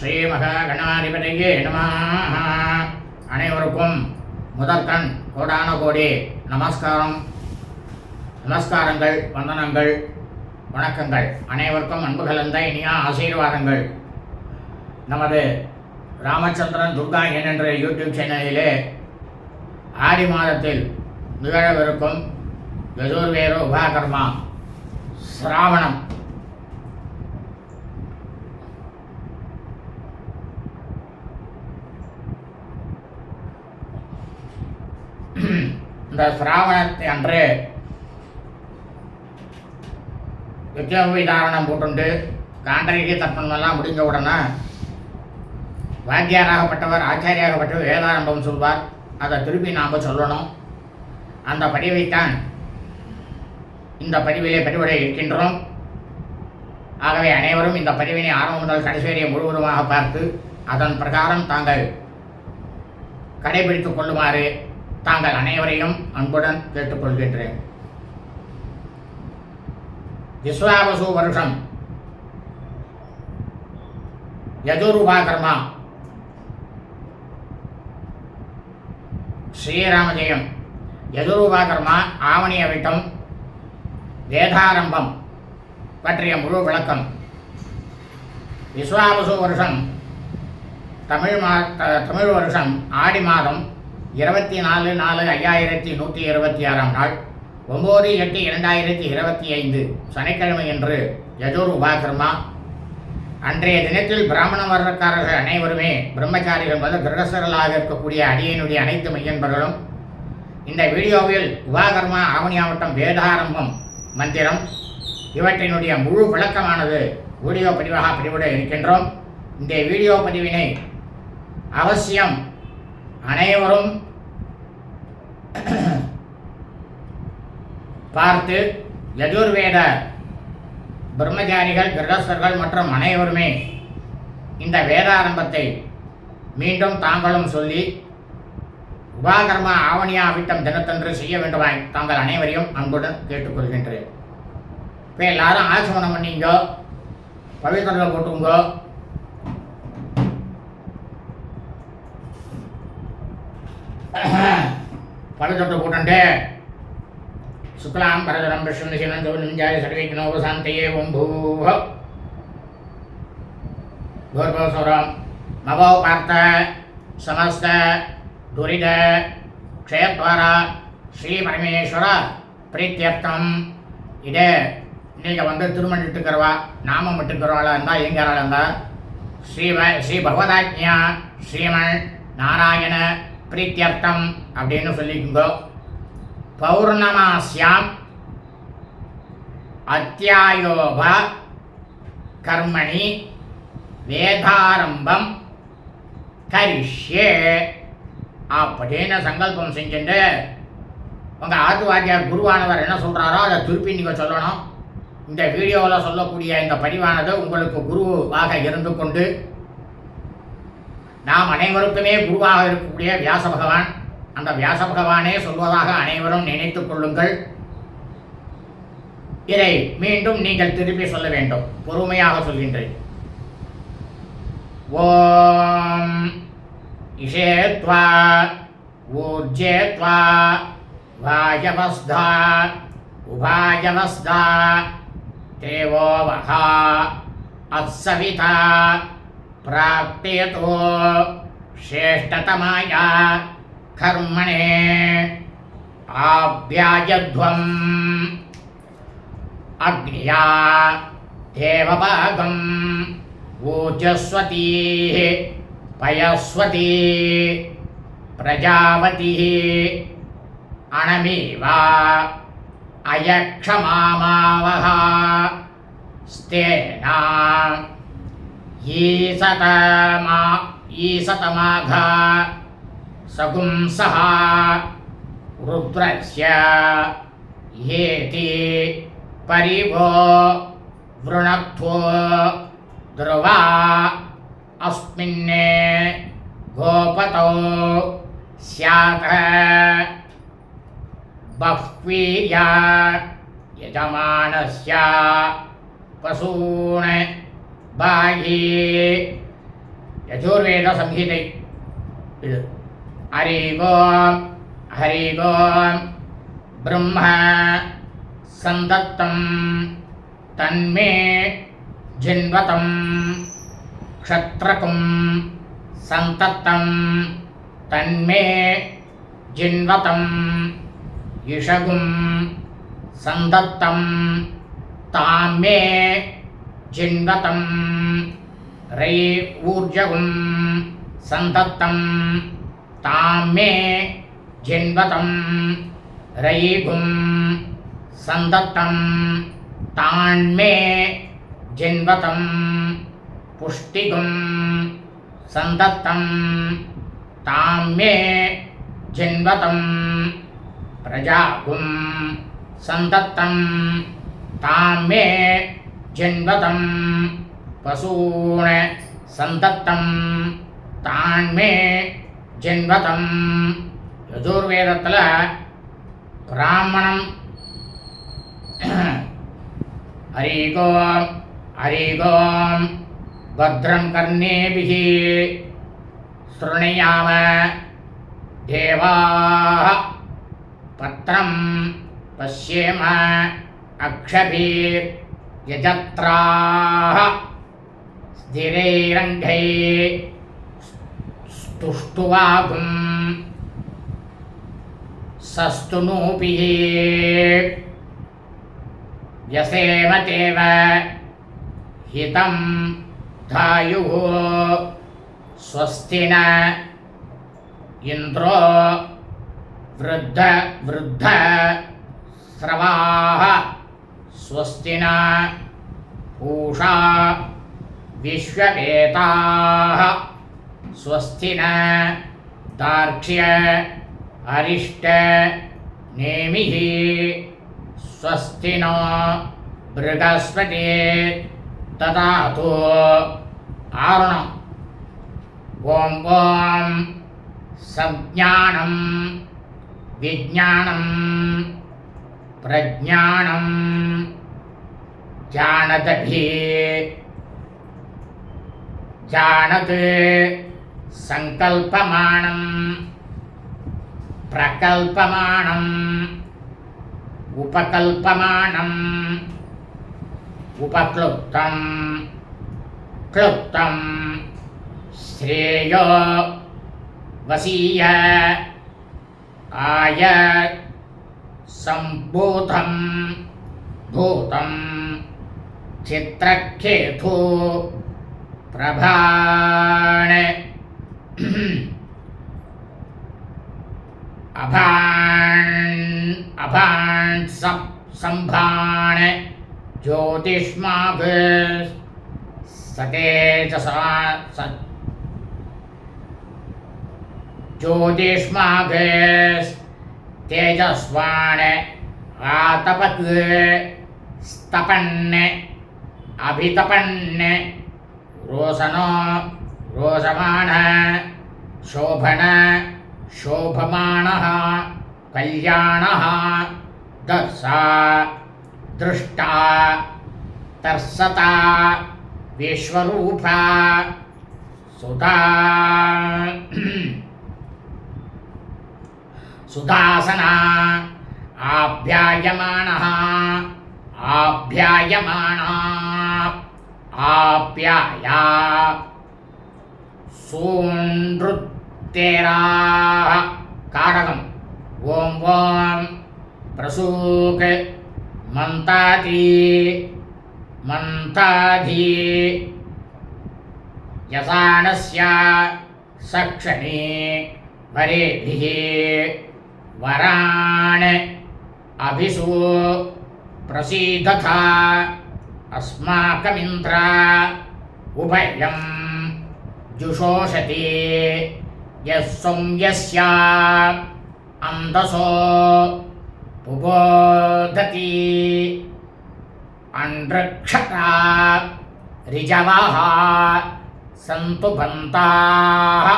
ஸ்ரீ மகாகணாதிபதியே நம. அனைவருக்கும் முதற்கண் கோடான கோடி நமஸ்காரம். நமஸ்காரங்கள் வந்தனங்கள் வணக்கங்கள். அனைவருக்கும் அன்பு கலந்த இனியா ஆசீர்வாதங்கள். நமது ராமச்சந்திரன் துர்கா என் என்ற யூடியூப் சேனலிலே ஆடி மாதத்தில் நிகழவிருக்கும் யஜுர்வேத உபாகர்மா சிராவணம். இந்த சிராவணத்தை அன்று யுத்தோபி தாரணம் போட்டுண்டு காண்டரிகை தர்ப்பணமெல்லாம் முடிஞ்ச உடனே வாத்தியாராகப்பட்டவர் ஆச்சாரியாகப்பட்டவர் வேதாரம்பம் சொல்வார். அதை திருப்பி நாம் சொல்லணும். அந்த படிவைத்தான் இந்த பதிவிலே பதிவுடைய இருக்கின்றோம். ஆகவே அனைவரும் இந்த பதிவினை ஆரம்பம் முதல் கடைசி முழுவதுமாக பார்த்து அதன் பிரகாரம் தாங்கள் கடைபிடித்துக் கொள்ளுமாறு தாங்கள் அனைவரையும் அன்புடன் கேட்டுக்கொள்கின்றேன். விஸ்வாவசு வருஷம். யஜுருபாகர்மா ஸ்ரீராமஜெயம். யஜுருபாகர்மா ஆவணிய விட்டம். வேதாரம்பம். பற்றிய முழு விளக்கம். விஸ்வாவசு வருஷம். தமிழ் மா த- தமிழ் வருஷம். ஆடி மாதம் இருபத்தி நாலு நாலு ஐயாயிரத்தி நூற்றி இருபத்தி ஆறாம் நாள் ஒம்பது எட்டு இரண்டாயிரத்தி இருபத்தி ஐந்து சனிக்கிழமை என்று யஜூர் உபாகிரமா அன்றைய தினத்தில் பிராமண வர்க்கக்காரர்கள் அனைவருமே பிரம்மச்சாரிகள் முதல் கிரகஸ்தர்களாக இருக்கக்கூடிய அடியனுடைய அனைத்து மையன்பர்களும் இந்த வீடியோவில் உபாகர்மா ஆவணி மாவட்டம் வேதாரம்பம் மந்திரம் இவற்றினுடைய முழு விளக்கமானது வீடியோ பதிவாக பதிவிட இருக்கின்றோம். இந்த வீடியோ பதிவினை அவசியம் அனைவரும் பார்த்து யஜுர்வேத பிரம்மச்சாரிகள் கிரகஸ்தர்கள் மற்றும் அனைவருமே இந்த வேதாரம்பத்தை மீண்டும் தாங்களும் சொல்லி உபாகர்மா ஆவணியா விட்டம் தினத்தன்று செய்ய வேண்டுமாய் தாங்கள் அனைவரையும் அன்புடன் கேட்டுக்கொள்கின்றேன். இப்போ எல்லாரும் ஆசமனம் பண்ணிங்கோ பவித்திரத்தில் போட்டுங்கோ பலதொட்டு கூட்டண்டே. சுக்லாம் பரதரம் விஷ்ணு சிவன் தோனிஞ்சாய சர்வைக்னோபசாந்தையே ஓம் பூஹ பூர்வசுரம் மவோ பார்த்த சமஸ்த துரித க்ஷயத்வாரா ஸ்ரீ பரமேஸ்வர பிரீத்தியர்த்தம். இது நீங்கள் வந்து திருமணிட்டுக்கிறவா நாமம் விட்டுக்கிறவளா இருந்தால் எங்கிறாளா இருந்தா? ஸ்ரீ ஸ்ரீ பகவதாஜ்யா ஸ்ரீமன் நாராயண பிரீத்தியர்த்தம் அப்படின்னு சொல்லிக்கோங்க. பௌர்ணமாசியாம் அத்தியாயோப கர்மணி வேதாரம்பம் கரிஷ்யே அப்படின்னு சங்கல்பம் செஞ்சுட்டு உங்கள் ஆத்துவாத்தியார் குருவானவர் என்ன சொல்கிறாரோ அதை திருப்பி நீங்கள் சொல்லணும். இந்த வீடியோவில் சொல்லக்கூடிய இந்த பதிவானது உங்களுக்கு குருவாக இருந்து கொண்டு நாம் அனைவருக்குமே குருவாக இருக்கக்கூடிய வியாச பகவான் அந்த வியாச பகவானே சொல்வதாக அனைவரும் நினைத்துக் கொள்ளுங்கள். இதை மீண்டும் நீங்கள் திருப்பி சொல்ல வேண்டும். பொறுமையாக சொல்கின்றேன். ஓம் இஷேத்வா ஊர்ஜேத்வா வாயவஸ்தா உபாயவஸ்தா தேவோவகா அசவிதா ప్రాప్తియతో శ్రేష్టతమాయా కర్మణే ఆభ్యాయధ్వం అగ్నియా దేవభాగం ఊజస్వతీ పయస్వతీ ప్రజావతి అణమీవా అయక్షమామావహ. స్తేనా ईशतमा ईशतमाघा सगुंसः रुद्रस्य येति परिभो वृणक्थो ध्रुवा अस्मिन्ने गोपतौ स्यात् बह्वीया यजमानस्य पशून् பாகி. யஜூர்வேத சம்ஹிதை. இது. ஹரிபோம் ஹரிபோம் பிரம்ம சந்தத்தம் தன்மே ஜின்வதம் க்ஷத்ரகும் சந்தத்தம் தன்மே ஜின்வதம் இஷகும் சந்தத்தம் தாமே जिन्वतं रयिऊर्जगुं सन्दत्तं तां मे जिन्वतं रयिगुं सन्दत्तं तान्मे जिन्वतं पुष्टिगुं सन्दत्तं तां मे जिन्वतं प्रजागुं सन्दत्तं तां मे ஜென்வதம் பசூன சந்தத்தம் தாண்மே ஜென்வதம் யஜுர்வேதத்தில் பிராமணம். ஹரிகோம் ஹரிகோம் பத்ரம் கர்ணேபிகி ஸ்ருணியாம தேவாக பத்திரம் பசியேம அக்ஷபீர். యజత్రాహ స్థిరైరంఘై స్తుష్టువాగుం సస్తునూపి వ్యసేమతేవ హితం ధాయు స్వస్తిన ఇంద్రో వృద్ధ వృద్ధ స్రవాహ स्वस्तिना पूषा विश्ववेताः। स्वस्तिन दार्क्ष्य अरिष्ट नेमिः। स्वस्तिनो बृहस्पते तदा आरुणम्। ॐ ॐ सज्ञानं विज्ञानम्। ప్రజ్ఞానం జానదభి జానత్ సంకల్పమాణం ప్రకల్పమాణం ఉపకల్పమాణం ఉపక్లుప్తం క్లుప్తం శ్రేయో వసీయ ఆయ सम्भूतं भूतं चित्रख्येथो प्रभाण। अभाण् अभाण् सप् सम्भाण। ज्योतिष्माभ सतेजसा स ज्योतिष्माभिः तेजस्वान् आतपत् स्तपन् अभितपन् रोशनो रोषमाण शोभन शोभमाणः कल्याणः दर्शा दृष्टा तर्सता विश्वरूपा सुधा। సుతాసనా ఆభ్యాయమాణ ఆభ్యాయమాణ ఆప్యాయ సూనృత్తేరా కారకం. ఓం ఓం. ప్రసూక్. మంతాతి. మంతాధి. యసానస్య సక్షణి వరేభి. वरान् अभिषु प्रसीदथा। अस्माकमिन्द्र उभयं जुषोषति। यः संयस्य अन्दसो पुबोधति अनृक्षता ऋजवः सन्तु बन्ताः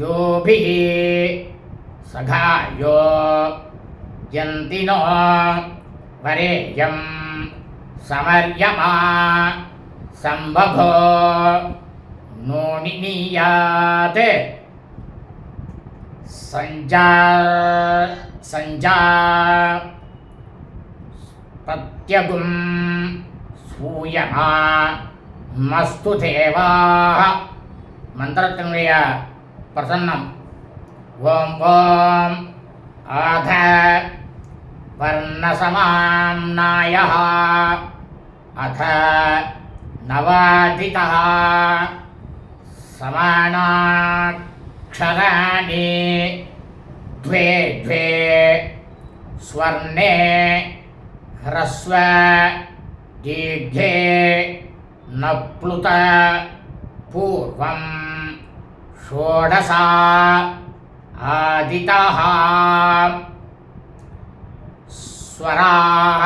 योभिः సఖాయో యంతినో వరేయం సమర్యమా సంభో నోనినీయాత్ సంజా సంజా ప్రత్యగుం సూయమా మస్తు దేవా మంత్రత్వముடைய ప్రసన్నం ॐ ॐ ध वर्णसमाम्नायः अथ नवादितः। समानाक्षराणि द्वे द्वे स्वर्णे ह्रस्व दीर्घे न प्लुत पूर्वं षोडशा आदितः। स्वराः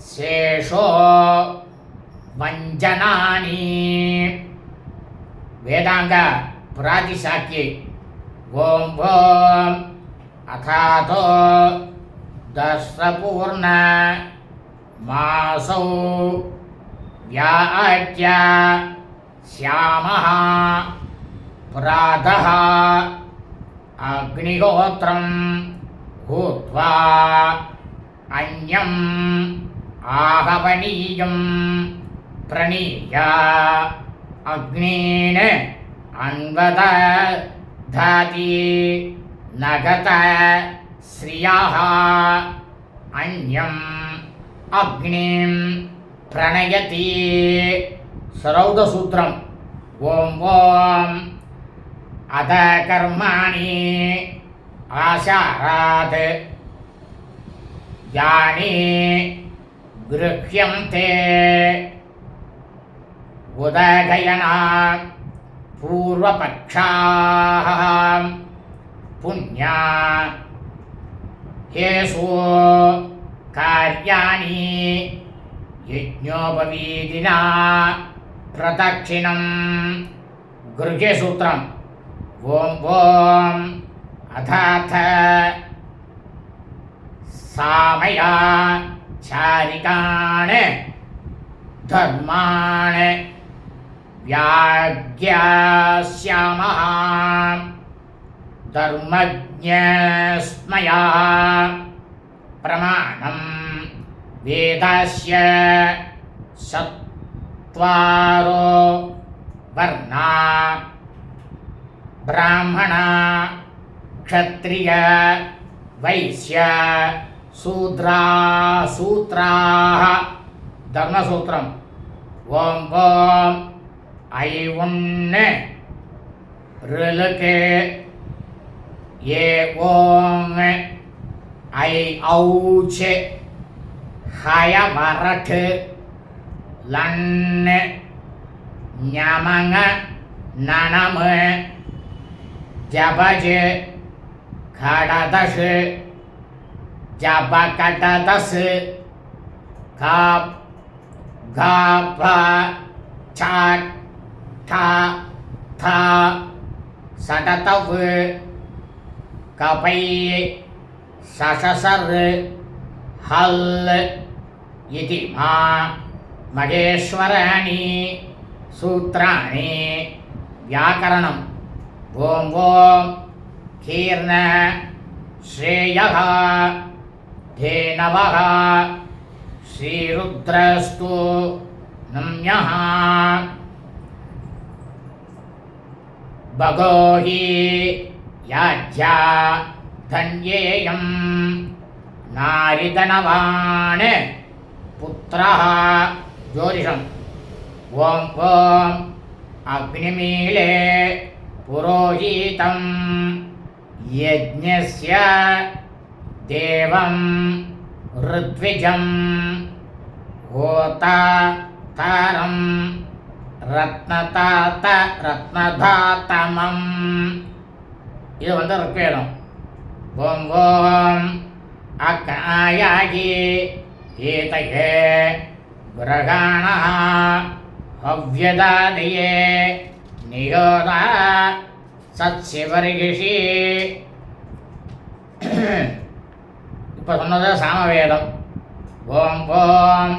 शेषो वञ्चनानि वेदाङ्गप्रातिशाख्ये गोम्भो अथातो दशपूर्ण मासौ व्याख्या श्यामः प्रातः। அக்னிஹோத்திரம் பூத்வா அந்யம் ஆகவனீயம் பிரணீயா அக்னீன் அன்வத தாதி நகத ஸ்ரியாக அந்யம் அக்னிம் பிரணயதி. சரௌதசூத்திரம். ஓம் ஓம். अध कर्माणि आशारात् यानि गृह्यन्ते उदगयना पूर्वपक्षाः पुण्या येषु कार्याणि यज्ञोपवीदिना प्रदक्षिणं गृह्यसूत्रम् ॐ ॐ अथाथ सामया चारिकान् धर्मान् व्याज्ञास्यामः धर्मज्ञस्मया प्रमाणं वेदस्य चत्वारो वर्णा பிராமணா க்ஷத்ரிய வைசிய சூத்ரா சூத்ராக தர்மசூத்திரம் ஓம் ஓம் ஐ ஒன்று ரிலுக்கு ஏ ஓம் ஐ ஔச்சு ஹயமரட்டு லன்னு ஞமங்க நனமு ஜபஜ கடதஷ் ஜபகடதஸ் காப் காப சாட் டா தா சடதவ் கபை சசசர் ஹல் इति मा महेश्वराणि सूत्राणि व्याकरणम् ॐ ॐ कीर्ण श्रेयः धेनवः श्रीरुद्रस्तु नम्यः भगो हि याज्ञा धन्येयम् नारिदनवान् पुत्रः ज्योतिषम् ॐ ॐ अग्निमीले पुरोहितं यज्ञस्य देवं ऋत्विजं होता तारं ரத்னதாத்த ரத்னதாத்தமம் இது வந்து ருக்வேதம் ஓம் ஓம் அக்னாயாகி கீதையே கிரகாண ஹவ்யதாதயே நியோதா சத்சிவரிஷி இப்போ சொன்னது சாமவேதம் ஓம் ஓம்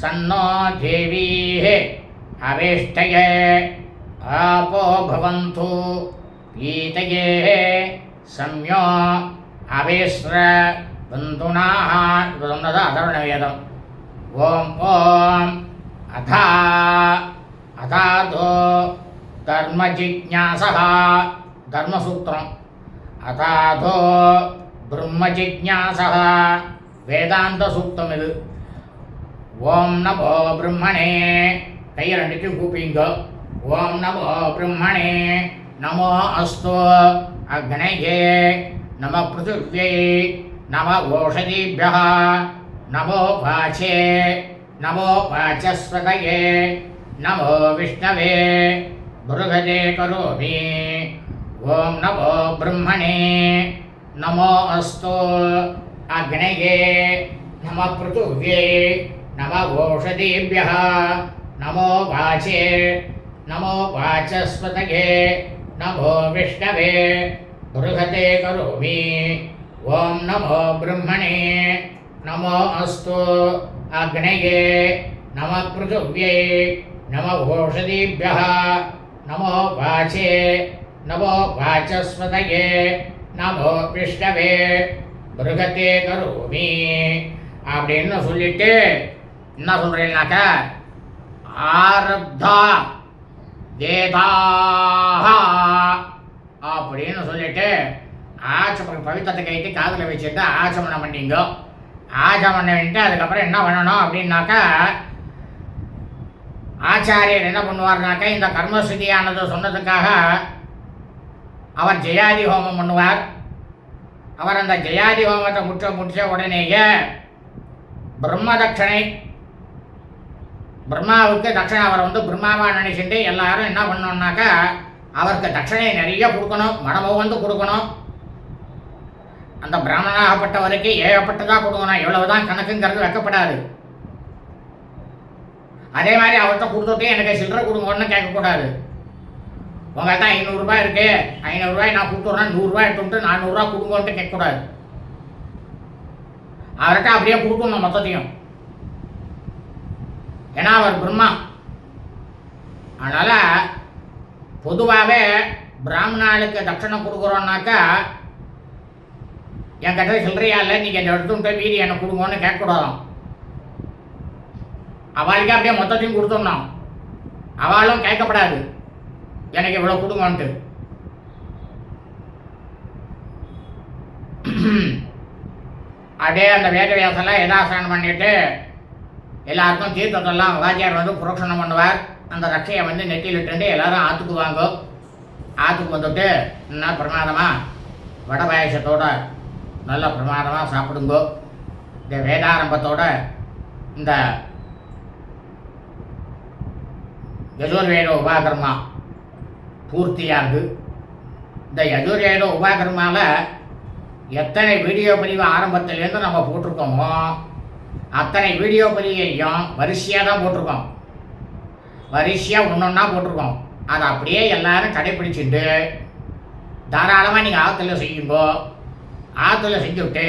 சன்னோ தேவீஹே அவேஷ்டயே ஆபோ பவந்து பீதயே சம்யோ அவேஸ்ர பந்துனாக இப்போ சொன்னது அதர்வண வேதம் ஓம் ஓம் அதா அதாதோ தர்ம ஜிக்ஞாசா தர்மசூத்திரம் அதாதோ பிரம்ம ஜிக்ஞாசா வேதாந்த சூக்தம் இது ஓம் நமோ பிரம்மணே கையை ரெண்டுக்கும் கூப்பிங்க ஓம் நமோ பிரம்மணே நமோ அஸ்து அக்னயே நம பிருத்திவியை நம ஓஷதிभ्यः நமோ வாச்சே நமோ வாச்சஸ்வதயே நமோ விஷ்ணவே भृगजे करोमि ॐ नमो ब्रह्मणे नमो अस्तु अग्नये नम पृथिव्ये नम ओषधीभ्यः नमो वाचे नमो वाचस्पतये नमो विष्णवे बृहते करोमि ॐ नमो ब्रह्मणे नमो अस्तु अग्नये नम पृथिव्यै नम ओषधीभ्यः नमो वाचे नमो वाचस्पतये नमो விஷ்ணவே மிருகத்தே கரோமி அப்படின்னு சொல்லிட்டு என்ன சொல்றீங்கனாக்கா ஆரப்தா வேதாஹா அப்படின்னு சொல்லிட்டு ஆச்சமனம் பவித்திரத்தை கைட்டு காதில் வச்சுட்டு ஆச்சமனம் பண்ணீங்க ஆச்சமனம் பண்ணிட்டு அதுக்கப்புறம் என்ன பண்ணணும் அப்படின்னாக்கா ஆச்சாரியர் என்ன பண்ணுவார்னாக்கா இந்த கர்மஸ்ருதியானது சொன்னதுக்காக அவர் ஜெயாதி ஹோமம் பண்ணுவார். அவர் அந்த ஜெயாதி ஹோமத்தை முற்ற முடிச்ச உடனேயே பிரம்ம தட்சணை பிரம்மாவுக்கு தட்சணை அவர் வந்து பிரம்மாவாக நினைச்சுட்டு எல்லாரும் என்ன பண்ணோம்னாக்கா அவருக்கு தட்சணை நிறைய கொடுக்கணும் மனமும் வந்து கொடுக்கணும். அந்த பிராமணனாகப்பட்டவருக்கு ஏகப்பட்டதாக கொடுக்கணும். எவ்வளவுதான் கணக்குங்கிறது வைக்கப்படாது. அதே மாதிரி அவர்கிட்ட கொடுத்துட்டு எனக்கு சில்லறை கொடுங்கன்னு கேட்கக்கூடாது. உங்கள்கிட்ட ஐநூறுரூபா இருக்கு ஐநூறுரூவாய் நான் கொடுத்துட்றேன் நூறுரூவா எடுத்துட்டு நானூறுரூவா கொடுங்கன்ட்டு கேட்கக்கூடாது. அவர்கிட்ட அப்படியே கொடுக்கணும் மொத்தத்தையும். ஏன்னா அவர் பிரம்மா. அதனால் பொதுவாகவே பிராமணாளுக்கு தட்சணை கொடுக்குறோன்னாக்கா என் கிட்ட சில்லறையா இல்லை நீங்கள் இந்த எடுத்துட்டு வீதி எனக்கு கொடுங்கன்னு கேட்கக்கூடாதான். அவளுக்கே அப்படியே மொத்தத்தையும் கொடுத்துடணும் அவளும் கேட்கப்படாது. எனக்கு இவ்வளோ கொடுங்கன்ட்டு. அப்படியே அந்த வேத வியாசெல்லாம் யதாசனம் பண்ணிட்டு எல்லாருக்கும் தீர்த்தத்தெல்லாம் வாத்தியார் வந்து புரோக்ஷணம் பண்ணுவார். அந்த ரட்சையை வந்து நெத்தியில் இட்டுண்டு எல்லாரும் ஆற்றுக்குவாங்க ஆற்றுக்கு வந்துட்டு என்ன பிரமாதமாக வட பாயசத்தோட நல்ல பிரமாதமாக சாப்பிடுங்கோ. இந்த வேதாரம்பத்தோட இந்த யஜுர்வேத உபாகர்மா. பூர்த்தியாகுது இந்த யஜுர்வேத உபாகர்மாவில் எத்தனை வீடியோ பதிவு ஆரம்பத்திலேருந்து நம்ம போட்டிருக்கோமோ அத்தனை வீடியோ பதிவையும் வரிசையாக தான் போட்டிருக்கோம். வரிசையாக ஒன்று ஒன்றா போட்டிருக்கோம். அதை அப்படியே எல்லாரும் கடைப்பிடிச்சிட்டு தாராளமாக நீங்கள் ஆற்றுல செய்யுங்கோ. ஆற்றுல செஞ்சுவிட்டு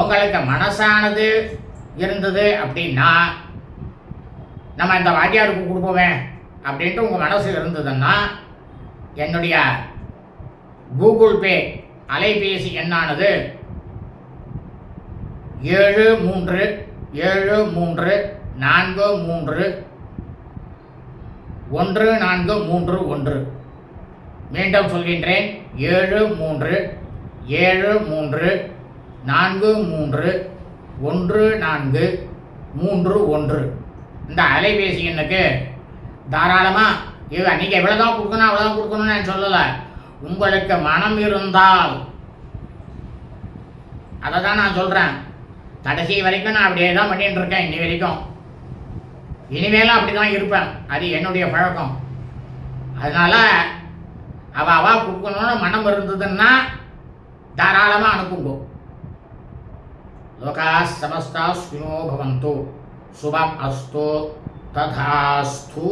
உங்களுக்கு மனசானது இருந்தது அப்படின்னா நம்ம இந்த வாத்தியாருக்கு கொடுப்போமே அப்படின்ட்டு உங்கள் மனசு இருந்ததுன்னா என்னுடைய கூகுள் பே அலைபேசி எண்ணானது ஏழு மூன்று ஏழு மூன்று நான்கு மூன்று ஒன்று நான்கு மூன்று ஒன்று. மீண்டும் சொல்கின்றேன் ஏழு மூன்று ஏழு மூன்று நான்கு மூன்று ஒன்று நான்கு மூன்று ஒன்று. இந்த அலைபேசி எண்ணுக்கு தாராளமாக இது அன்றைக்கி எவ்வளோ தான் கொடுக்கணும் அவ்வளோதான் கொடுக்கணும்னு நான் சொல்லலை. உங்களுக்கு மனம் இருந்தால். அதை தான் நான் சொல்கிறேன் கடைசி வரைக்கும் நான் அப்படியே தான் பண்ணிட்டு இருக்கேன் இன்னி வரைக்கும். இனிமேலும் அப்படி தான் இருப்பேன். அது என்னுடைய பழக்கம். அதனால் அவ அவா கொடுக்கணும்னு மனம் இருந்ததுன்னா தாராளமாக அனுப்புங்க. லோகா சமஸ்தா சுனோ శుభమస్తు తథాస్తు.